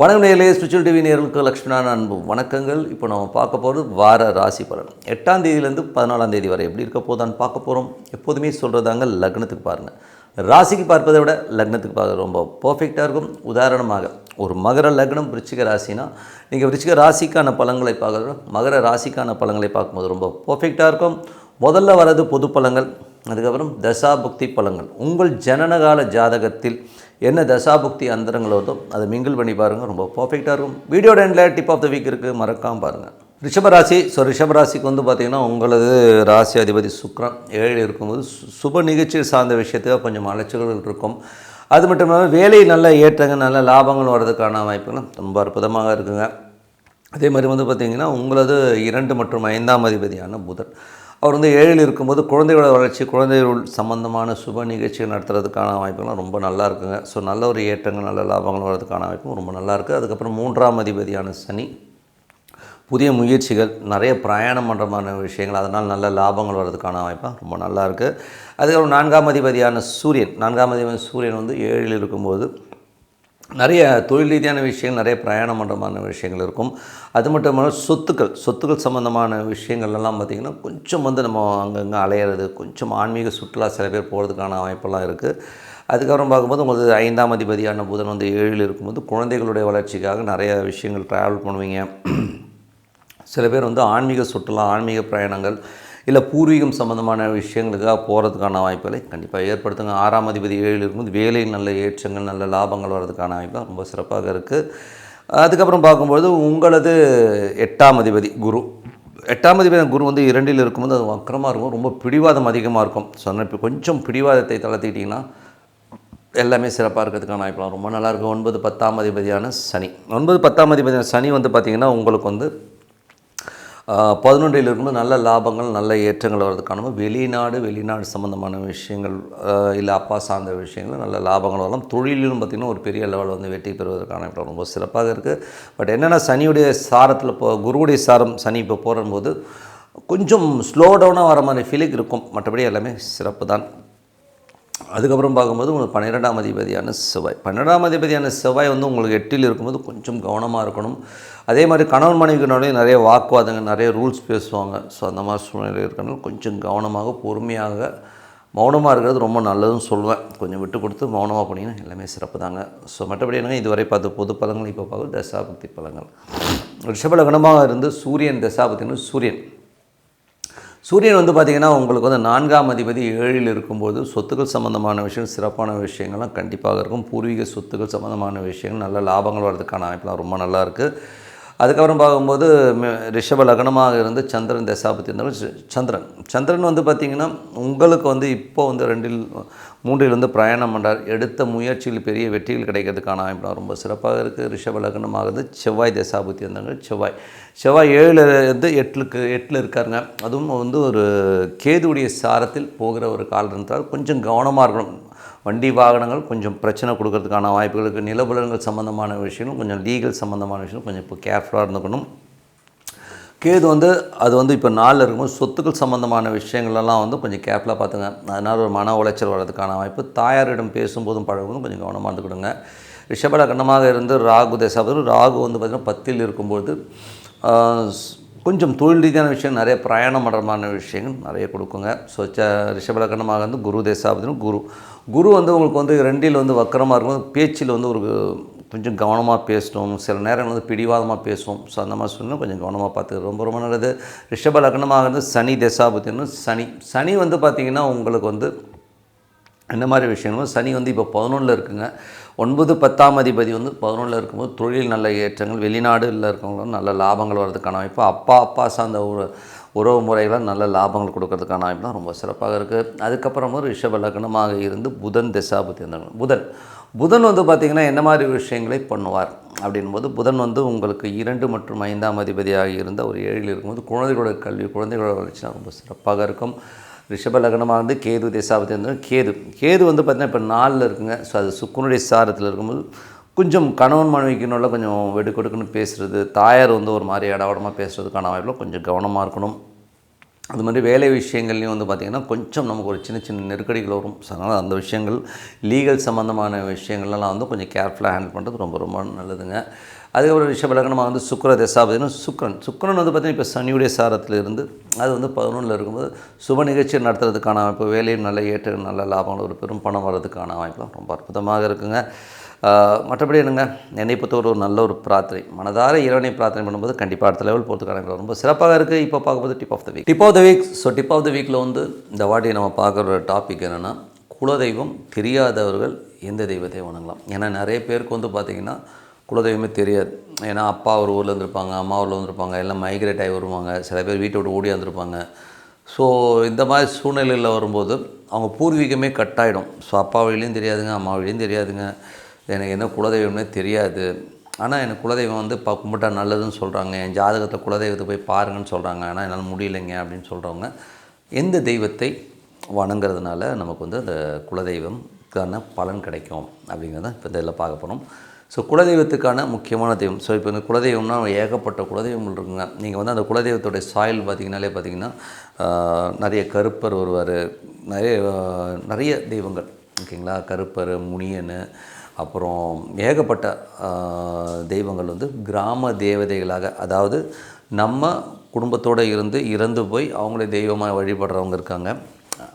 வணக்கம் நேரிலே spiritual TV நேர்களுக்கு லக்ஷ்மணான அன்பு வணக்கங்கள். இப்போ நம்ம பார்க்க போகிறது வார ராசி பலன். எட்டாம் தேதியிலேருந்து பதினாலாம் தேதி வரை எப்படி இருக்க போதான்னு பார்க்க போகிறோம் எப்போதுமே சொல்கிறதாங்க லக்னத்துக்கு பாருங்கள் ராசிக்கு பார்ப்பதை விட லக்னத்துக்கு பார்க்க ரொம்ப பர்ஃபெக்டாக இருக்கும். உதாரணமாக ஒரு மகர லக்னம் விருச்சிக ராசினா நீங்கள் விருச்சிக ராசிக்கான பலன்களை பார்க்குறோம் விட மகர ராசிக்கான பலன்களை பார்க்கும்போது ரொம்ப பர்ஃபெக்டாக இருக்கும். முதல்ல வர்றது பொது பழங்கள் அதுக்கப்புறம் தசாபுக்தி பலங்கள் உங்கள் ஜனனகால ஜாதகத்தில் என்ன தசாபுக்தி அந்தரங்கள் வருதோ அதை மிங்கிள் பண்ணி பாருங்கள் ரொம்ப பர்ஃபெக்டாக இருக்கும். வீடியோ டென்டில் டிப் ஆஃப் த வீக் இருக்குது மறக்காமல் பாருங்கள் ரிஷபராசி ஸோ ரிஷபராசிக்கு வந்து பார்த்திங்கன்னா உங்களது ராசி அதிபதி சுக்ரன் ஏழு இருக்கும்போது சு- சுப நிகழ்ச்சி சார்ந்த விஷயத்தில் கொஞ்சம் அலைச்சல்கள் இருக்கும். அது மட்டும் இல்லாமல் வேலை நல்ல ஏற்றங்கள் நல்ல லாபங்கள் வர்றதுக்கான வாய்ப்புகள் ரொம்ப அற்புதமாக இருக்குங்க. அதே மாதிரி வந்து பார்த்திங்கன்னா உங்களது இரண்டு மற்றும் ஐந்தாம் அதிபதியான புதன். அவர் வந்து ஏழில் இருக்கும்போது குழந்தைகளோட வளர்ச்சி குழந்தைகள் சம்பந்தமான சுப நிகழ்ச்சிகள் நடத்துறதுக்கான வாய்ப்புகள்லாம் ரொம்ப நல்லா இருக்குங்க. ஸோ நல்ல ஒரு ஏற்றங்கள் நல்ல லாபங்கள் வர்றதுக்கான வாய்ப்பும் ரொம்ப நல்லா இருக்குது அதுக்கப்புறம் மூன்றாம் அதிபதியான சனி. புதிய முயற்சிகள் நிறைய பிரயாணம் பண்ணுறமான விஷயங்கள் அதனால் நல்ல லாபங்கள் வர்றதுக்கான வாய்ப்பாக ரொம்ப நல்லா இருக்குது அதுக்கப்புறம் நான்காம் அதிபதியான சூரியன். நான்காம் அதிபதி சூரியன் வந்து ஏழில் இருக்கும்போது நிறைய தொழில் ரீதியான விஷயங்கள் நிறைய பிரயாணம் பண்ணுறமான விஷயங்கள் இருக்கும். அது மட்டும் இல்லாமல் சொத்துக்கள் சொத்துக்கள் சம்மந்தமான விஷயங்கள்லாம் பார்த்திங்கன்னா கொஞ்சம் வந்து நம்ம அங்கங்கே அலையிறது கொஞ்சம் ஆன்மீக சுற்றுலா சில பேர் போகிறதுக்கான வாய்ப்பெல்லாம் இருக்குது அதுக்கப்புறம் பார்க்கும்போது உங்களுக்கு ஐந்தாம் அதிபதியான புதன் வந்து ஏழில் இருக்கும்போது குழந்தைகளுடைய வளர்ச்சிக்காக நிறைய விஷயங்கள் ட்ராவல் பண்ணுவீங்க. சில பேர் வந்து ஆன்மீக சுற்றுலா ஆன்மீக பிரயாணங்கள் இல்லை பூர்வீகம் சம்மந்தமான விஷயங்களுக்காக போகிறதுக்கான வாய்ப்புகளை கண்டிப்பாக ஏற்படுத்துங்க. ஆறாம் அதிபதி ஏழில் இருக்கும்போது வேலையில் நல்ல ஏற்றங்கள் நல்ல லாபங்கள் வர்றதுக்கான வாய்ப்பு ரொம்ப சிறப்பாக இருக்குது அதுக்கப்புறம் பார்க்கும்பொழுது உங்களது எட்டாம் அதிபதி குரு. எட்டாம் அதிபதி குரு வந்து இரண்டில் இருக்கும்போது அது வக்கரமாக இருக்கும் ரொம்ப பிடிவாதம் அதிகமாக இருக்கும். சொன்ன இப்போ கொஞ்சம் பிடிவாதத்தை தளர்த்திக்கிட்டிங்கன்னா எல்லாமே சிறப்பாக இருக்கிறதுக்கான வாய்ப்புலாம் ரொம்ப நல்லாயிருக்கும் ஒன்பது பத்தாம் அதிபதியான சனி. ஒன்பது பத்தாம் அதிபதியான சனி வந்து பார்த்திங்கன்னா உங்களுக்கு வந்து பதினொன்றில் இருக்கும்போது நல்ல லாபங்கள் நல்ல ஏற்றங்கள் வர்றதுக்கான வெளிநாடு வெளிநாடு சம்மந்தமான விஷயங்கள் இல்லை அப்பா சார்ந்த விஷயங்கள் நல்ல லாபங்கள் வரலாம். தொழிலும் பார்த்திங்கன்னா ஒரு பெரிய லெவலில் வந்து வெற்றி பெறுவதற்கான இடம் ரொம்ப சிறப்பாக இருக்குது பட் என்னென்னா சனியுடைய சாரத்தில் இப்போ குருவுடைய சாரம் சனி இப்போ போடும்போது கொஞ்சம் ஸ்லோ டவுனாக வர மாதிரி ஃபீலிங் இருக்கும். மற்றபடி எல்லாமே சிறப்பு தான். அதுக்கப்புறம் பார்க்கும்போது உங்களுக்கு பன்னிரெண்டாம் அதிபதியான செவ்வாய். பன்னிரெண்டாம் அதிபதியான செவ்வாய் வந்து உங்களுக்கு எட்டில் இருக்கும்போது கொஞ்சம் கவனமாக இருக்கணும். அதே மாதிரி கணவன் மனைவிக்கு நிறைய வாக்குவாதங்கள் நிறைய ரூல்ஸ் பேசுவாங்க. ஸோ அந்த மாதிரி சூழ்நிலை இருக்கணும் கொஞ்சம் கவனமாக பொறுமையாக மௌனமாக இருக்கிறது ரொம்ப நல்லதுன்னு சொல்லுவேன் கொஞ்சம் விட்டு கொடுத்து மௌனமாக போனீங்கன்னா எல்லாமே சிறப்பு தாங்க ஸோ மற்றபடி என்னங்க? இதுவரை பார்த்து பொது பலங்கள் இப்போ பார்க்க தசாபக்தி பலங்கள் ரிஷபலகனமாக இருந்து சூரியன் தசாபக்தின்னு சூரியன். சூரியன் வந்து பார்த்திங்கன்னா உங்களுக்கு வந்து நான்காம் அதிபதி ஏழில் இருக்கும்போது சொத்துக்கள் சம்மந்தமான விஷயம் சிறப்பான விஷயங்கள்லாம் கண்டிப்பாக இருக்கும். பூர்வீக சொத்துக்கள் சம்மந்தமான விஷயங்கள் நல்ல லாபங்கள் வர்றதுக்கான அமைப்புலாம் ரொம்ப நல்லா இருக்குது அதுக்கப்புறம் பார்க்கும்போது ரிஷப லக்னமாக இருந்து சந்திரன் தசாபத்தி இருந்தாலும் சந்திரன். சந்திரன் வந்து பார்த்திங்கன்னா உங்களுக்கு வந்து இப்போ வந்து ரெண்டில் மூன்றில் வந்து பிரயாணம் பண்ணுறார் எடுத்த முயற்சியில் பெரிய வெற்றிகள் கிடைக்கிறதுக்கான வாய்ப்புலாம் ரொம்ப சிறப்பாக இருக்குது ரிஷப லக்னமாக இருந்து செவ்வாய் தசாபுத்தி இருந்தாங்க செவ்வாய். செவ்வாய் ஏழுலேருந்து எட்டுக்கு எட்டில் இருக்காருங்க. அதுவும் வந்து ஒரு கேதுடைய சாரத்தில் போகிற ஒரு காலம் இருந்தால் கொஞ்சம் கவனமாக இருக்கணும். வண்டி வாகனங்கள் கொஞ்சம் பிரச்சனை கொடுக்கறதுக்கான வாய்ப்புகளுக்கு நிலபுலன்கள் சம்மந்தமான விஷயங்களும் கொஞ்சம் லீகல் சம்மந்தமான விஷயம் கொஞ்சம் இப்போ கேர்ஃபுல்லாக இருந்துக்கணும். கேது வந்து அது வந்து இப்போ நாளில் இருக்கும்போது சொத்துக்கள் சம்மந்தமான விஷயங்களெல்லாம் வந்து கொஞ்சம் கேர்ஃபுல்லாக பார்த்துங்க. அதனால் ஒரு மன உளைச்சல் வர்றதுக்கான வாய்ப்பு. தாயாரிடம் பேசும்போதும் பழகும்போதும் கொஞ்சம் கவனமாக இருந்துக்கிடுங்க. ரிஷபலக்கணமாக இருந்து ராகு தசாபதி ராகு வந்து பார்த்திங்கன்னா பத்தில் இருக்கும்போது கொஞ்சம் தொழில் ரீதியான விஷயம் நிறைய பிரயாணம் பண்ணுறமான விஷயங்கள் நிறைய கொடுக்குங்க. ஸோ ச ரிஷபலக்கணமாக வந்து குரு தேசாபதினும் குரு. குரு வந்து உங்களுக்கு வந்து ரெண்டில் வந்து வக்கரமாக இருக்கும். பேச்சில் வந்து ஒரு கொஞ்சம் கவனமாக பேசணும். சில நேரங்கள் வந்து பிடிவாதமாக பேசுவோம். ஸோ அந்த மாதிரி சொன்னால் கொஞ்சம் கவனமாக பார்த்து ரொம்ப ரொம்ப நல்லது. ரிஷப லக்னமாக வந்து சனி தசாபத்தின்னு சனி. சனி வந்து பார்த்திங்கன்னா உங்களுக்கு வந்து என்ன மாதிரி விஷயங்களும் சனி வந்து இப்போ பதினொன்றில் இருக்குங்க. ஒன்பது பத்தாம் அதிபதி வந்து பதினொன்றில் இருக்கும்போது தொழில் நல்ல ஏற்றங்கள் வெளிநாடுகளில் இருக்கவங்களும் நல்ல லாபங்கள் வர்றதுக்கான வாய்ப்பு அப்பா அப்பா சார்ந்த ஒரு உறவு முறைகளாக நல்ல லாபங்கள் கொடுக்கறதுக்கான வாய்ப்புலாம் ரொம்ப சிறப்பாக இருக்குது அதுக்கப்புறமா ரிஷப லக்னமாக இருந்து புதன் திசாபுத்தி இருந்தாங்க புதன். புதன் வந்து பார்த்திங்கன்னா என்ன மாதிரி விஷயங்களை பண்ணுவார்? அப்படின்போது புதன் வந்து உங்களுக்கு இரண்டு மற்றும் ஐந்தாம் அதிபதியாக இருந்த ஒரு ஏழில் இருக்கும்போது குழந்தைகளோட கல்வி குழந்தைகளோட வளர்ச்சினா ரொம்ப சிறப்பாக இருக்கும். ரிஷப லக்னமாக இருந்து கேது திசாபத்தி இருந்தாலும் கேது. கேது வந்து பார்த்திங்கன்னா இப்போ நாலில் இருக்குங்க. ஸோ அது சுக்குனுடைய சாரத்தில் இருக்கும்போது கொஞ்சம் கணவன் மனைவிக்குள்ள கொஞ்சம் வெடு கொடுக்குன்னு பேசுகிறது தாயார் வந்து ஒரு மாதிரி இடவடமாக பேசுகிறதுக்கான வாய்ப்பில் கொஞ்சம் கவனமாக இருக்கணும். அது மாதிரி வேலை விஷயங்கள்லையும் வந்து பார்த்திங்கன்னா கொஞ்சம் நமக்கு ஒரு சின்ன சின்ன நெருக்கடிகள் வரும். அதனால் அந்த விஷயங்கள் லீகல் சம்மந்தமான விஷயங்கள்லாம் வந்து கொஞ்சம் கேர்ஃபுல்லாக ஹேண்டில் பண்ணுறது ரொம்ப ரொம்ப நல்லதுங்க. அதுக்கப்புறம் ரிஷபலகனமாக வந்து சுக்கர தசாபதினா சுக்கரன். சுக்கரன் வந்து பார்த்திங்கன்னா இப்போ சனியுடைய சாரத்தில் இருந்து அது வந்து பதினொன்றில் இருக்கும்போது சுப நிகழ்ச்சி நடத்துறதுக்கான வாய்ப்பு வேலையும் நல்ல ஏற்ற நல்ல லாபங்கள் ஒரு பெரும் பணம் வர்றதுக்கான வாய்ப்புலாம் ரொம்ப அற்புதமாக இருக்குங்க. மற்றபடி என்னங்க? என்னை பொறுத்தவரை ஒரு நல்ல ஒரு பிரார்த்தனை. மனதார இறைவனை பிரார்த்தனை பண்ணும்போது கண்டிப்பாக அடுத்த லெவல் போகிறதுக்கான ரொம்ப சிறப்பாக இருக்குது இப்போ பார்க்கும்போது tip of the week tip of the week so tip of the வீக்கில் வந்து இந்த வாட்டி நம்ம பார்க்குற டாபிக் என்னென்னா குலதெய்வம் தெரியாதவர்கள் எந்த தெய்வத்தை வணங்கலாம் ஏன்னா நிறைய பேருக்கு வந்து பார்த்திங்கன்னா குலதெய்வமே தெரியாது. ஏன்னா அப்பா ஒரு ஊரில் இருந்திருப்பாங்க அம்மா ஊரில் வந்திருப்பாங்க எல்லாம் மைக்ரேட் ஆகி வருவாங்க. சில பேர் வீட்டை விட்டு ஓடி வந்திருப்பாங்க. ஸோ இந்த மாதிரி சூழ்நிலையில் வரும்போது அவங்க பூர்வீகமே கட் ஆகிடும் ஸோ அப்பா வழியிலையும் தெரியாதுங்க அம்மா வழியும் தெரியாதுங்க. எனக்கு என்ன குலதெய்வம்னே தெரியாது. ஆனால் எனக்கு குலதெய்வம் வந்து ப கும்பிட்டா நல்லதுன்னு சொல்கிறாங்க என் ஜாதகத்தை குலதெய்வத்தை போய் பாருங்கன்னு சொல்கிறாங்க ஆனால் என்னால் முடியலைங்க அப்படின்னு சொல்கிறவங்க எந்த தெய்வத்தை வணங்குறதுனால நமக்கு வந்து அந்த குலதெய்வம்க்கான பலன் கிடைக்கும் அப்படிங்கிறத இப்போ இந்த இதில் பார்க்க போகிறோம் ஸோ குலதெய்வத்துக்கான முக்கியமான தெய்வம். ஸோ இப்போ இந்த குலதெய்வம்னா ஏகப்பட்ட குலதெய்வங்கள் இருக்குங்க. நீங்கள் வந்து அந்த குலதெய்வத்துடைய சாயல் பார்த்திங்கனாலே பார்த்தீங்கன்னா நிறைய கருப்பர் வருவார். நிறைய நிறைய தெய்வங்கள். ஓகேங்களா? கருப்பர் முனியன் அப்புறம் ஏகப்பட்ட தெய்வங்கள் வந்து கிராம தேவதைகளாக அதாவது நம்ம குடும்பத்தோடு இருந்து இறந்து போய் அவங்களே தெய்வமாக வழிபடுறவங்க இருக்காங்க.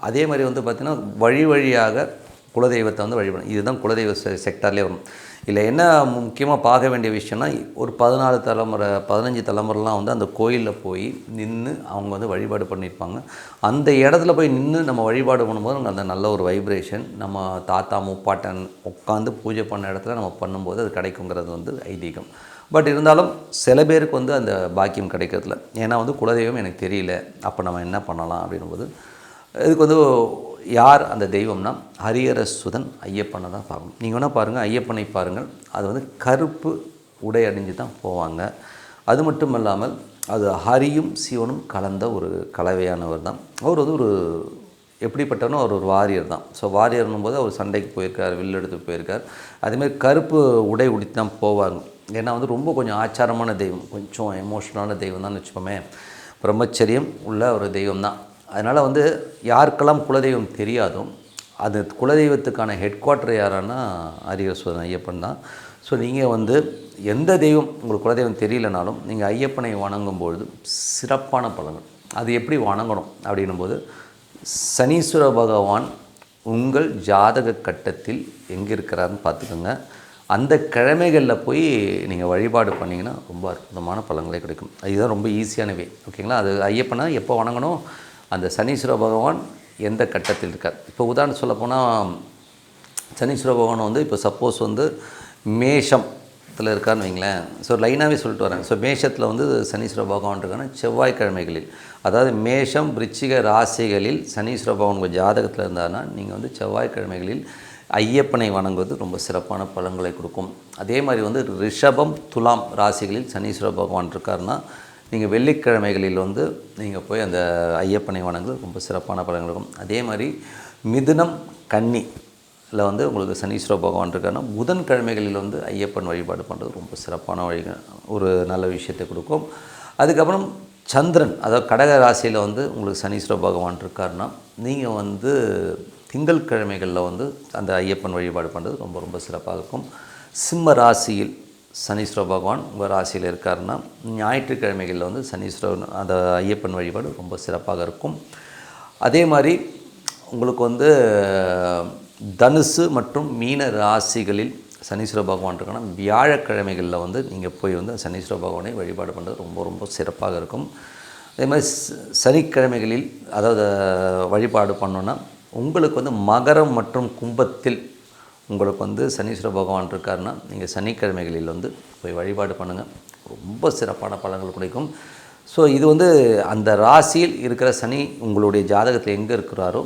அதே மாதிரி வந்து பார்த்திங்கன்னா வழி வழியாக குலதெய்வத்தை வந்து வழிபடும் இதுதான் குலதெய்வ செ செக்டார்லேயே வரும். இல்லை என்ன முக்கியமாக பார்க்க வேண்டிய விஷயம்னா ஒரு பதினாலு தலைமுறை பதினஞ்சு தலைமுறைலாம் வந்து அந்த கோயிலில் போய் நின்று அவங்க வந்து வழிபாடு பண்ணியிருப்பாங்க. அந்த இடத்துல போய் நின்று நம்ம வழிபாடு பண்ணும்போது நமக்கு அந்த நல்ல ஒரு வைப்ரேஷன் நம்ம தாத்தா முப்பாட்டன் உட்காந்து பூஜை பண்ண இடத்துல நம்ம பண்ணும்போது அது கிடைக்குங்கிறது வந்து ஐதீகம். பட் இருந்தாலும் சில பேருக்கு வந்து அந்த பாக்கியம் கிடைக்கிறதுல ஏன்னா வந்து குலதெய்வம் எனக்கு தெரியல. அப்போ நம்ம என்ன பண்ணலாம் அப்படின்னும்போது இதுக்கு வந்து யார் அந்த தெய்வம்னா ஹரிஹரசுதன் ஐயப்பனை தான் பார்க்கணும். நீங்கள் வேணால் பாருங்கள் ஐயப்பனை பாருங்கள். அது வந்து கருப்பு உடை அணிஞ்சு தான் போவாங்க. அது மட்டும் இல்லாமல் அது ஹரியும் சிவனும் கலந்த ஒரு கலவையானவர் தான். அவர் வந்து ஒரு எப்படிப்பட்டவனோ அவர் ஒரு வாரியர் தான். ஸோ வாரியர்னும் போது அவர் சண்டைக்கு போயிருக்கார் வில்லு எடுத்து போயிருக்கார். அதேமாதிரி கருப்பு உடை உடுத்தி தான் போவாங்க. ஏன்னா வந்து ரொம்ப கொஞ்சம் ஆச்சாரமான தெய்வம். கொஞ்சம் எமோஷனலான தெய்வம் தான் வச்சுப்போமே பிரம்மச்சரியம் உள்ள ஒரு தெய்வம் தான் அதனால் வந்து யாருக்கெல்லாம் குலதெய்வம் தெரியாதோ அது குலதெய்வத்துக்கான ஹெட் குவார்ட்டர் யாரானா ஹரிஹரசுவரன் ஐயப்பன் தான். ஸோ நீங்கள் வந்து எந்த தெய்வம் உங்களுக்கு குலதெய்வம் தெரியலனாலும் நீங்கள் ஐயப்பனை வணங்கும் பொழுது சிறப்பான பலன்கள். அது எப்படி வணங்கணும் அப்படின்னும் போது சனீஸ்வர பகவான் உங்கள் ஜாதக கட்டத்தில் எங்கே இருக்கிறாருன்னு பார்த்துக்கோங்க. அந்த கிழமைகளில் போய் நீங்கள் வழிபாடு பண்ணிங்கன்னா ரொம்ப அற்புதமான பலன்களே கிடைக்கும். இதுதான் ரொம்ப ஈஸியான வே ஓகேங்களா அது ஐயப்பனை எப்போ வணங்கணும்? அந்த சனீஸ்வர பகவான் எந்த கட்டத்தில் இருக்கார்? இப்போ உதாரணம் சொல்லப்போனால் சனீஸ்வர பகவான் வந்து இப்போ சப்போஸ் வந்து மேஷத்தில் இருக்கார்னு வைங்களேன். ஸோ லைனாகவே சொல்லிட்டு வரேன் ஸோ மேஷத்தில் வந்து சனீஸ்வர பகவான் இருக்கான செவ்வாய்க்கிழமைகளில். அதாவது மேஷம் ரிச்சிக ராசிகளில் சனீஸ்வர பகவான் உங்கள் ஜாதகத்தில் இருந்தாருன்னா நீங்கள் வந்து செவ்வாய்க்கிழமைகளில் ஐயப்பனை வணங்குவது ரொம்ப சிறப்பான பலன்களை கொடுக்கும். அதே மாதிரி வந்து ரிஷபம் துலாம் ராசிகளில் சனீஸ்வர பகவான் இருக்காருன்னா நீங்கள் வெள்ளிக்கிழமைகளில் வந்து நீங்கள் போய் அந்த ஐயப்பனை வணங்குறது ரொம்ப சிறப்பான பலன்கள் இருக்கும். அதே மாதிரி மிதுனம் கன்னி இதில் வந்து உங்களுக்கு சனீஸ்வர பகவான் இருக்காருன்னா புதன்கிழமைகளில் வந்து ஐயப்பன் வழிபாடு பண்ணுறது ரொம்ப சிறப்பான வழி ஒரு நல்ல விஷயத்தை கொடுக்கும். அதுக்கப்புறம் சந்திரன் அதாவது கடக ராசியில் வந்து உங்களுக்கு சனீஸ்வர பகவான் இருக்காருன்னா நீங்கள் வந்து திங்கள் கிழமைகளில் வந்து அந்த ஐயப்பன் வழிபாடு பண்ணுறது ரொம்ப ரொம்ப சிறப்பாக இருக்கும். சிம்ம ராசியில் சனீஸ்வர பகவான் உங்கள் ராசியில் இருக்காருன்னா ஞாயிற்றுக்கிழமைகளில் வந்து சனீஸ்வரன் அந்த ஐயப்பன் வழிபாடு ரொம்ப சிறப்பாக இருக்கும். அதே மாதிரி உங்களுக்கு வந்து தனுசு மற்றும் மீன ராசிகளில் சனீஸ்வர பகவான் இருக்காங்கன்னா வியாழக்கிழமைகளில் வந்து நீங்கள் போய் வந்து சனீஸ்வர பகவானை வழிபாடு பண்ணுறது ரொம்ப ரொம்ப சிறப்பாக இருக்கும். அதே மாதிரி சனிக்கிழமைகளில் அதாவது வழிபாடு பண்ணோன்னா உங்களுக்கு வந்து மகரம் மற்றும் கும்பத்தில் உங்களுக்கு வந்து சனீஸ்வர பகவான் இருக்காருன்னா நீங்கள் சனிக்கிழமைகளில் வந்து போய் வழிபாடு பண்ணுங்கள் ரொம்ப சிறப்பான பலன்கள் கிடைக்கும். ஸோ இது வந்து அந்த ராசியில் இருக்கிற சனி உங்களுடைய ஜாதகத்தில் எங்கே இருக்கிறாரோ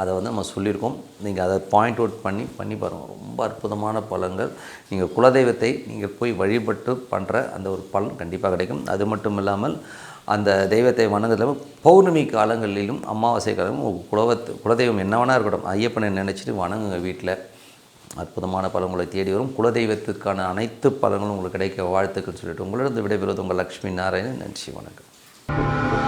அதை வந்து நம்ம சொல்லியிருக்கோம். நீங்கள் அதை பாயிண்ட் அவுட் பண்ணி பண்ணி பாருங்கள் ரொம்ப அற்புதமான பலன்கள். நீங்கள் குலதெய்வத்தை நீங்கள் போய் வழிபட்டு பண்ணுற அந்த ஒரு பலன் கண்டிப்பாக கிடைக்கும். அது மட்டும் இல்லாமல் அந்த தெய்வத்தை வணங்குறதுல பௌர்ணமி காலங்களிலும் அமாவாசை காலமும் குலவத்து குலதெய்வம் என்ன வேணா இருக்கட்டும் ஐயப்பனை நினச்சிட்டு வணங்குங்க வீட்டில் அற்புதமான பலன்களை தேடி வரும். குலதெய்வத்திற்கான அனைத்து பலன்களும் உங்களுக்கு கிடைக்க வாழ்த்துக்கள் சொல்லிட்டு உங்களிடம் விடைபெறுவது உங்கள் லக்ஷ்மி நாராயணன். நன்றி வணக்கம்.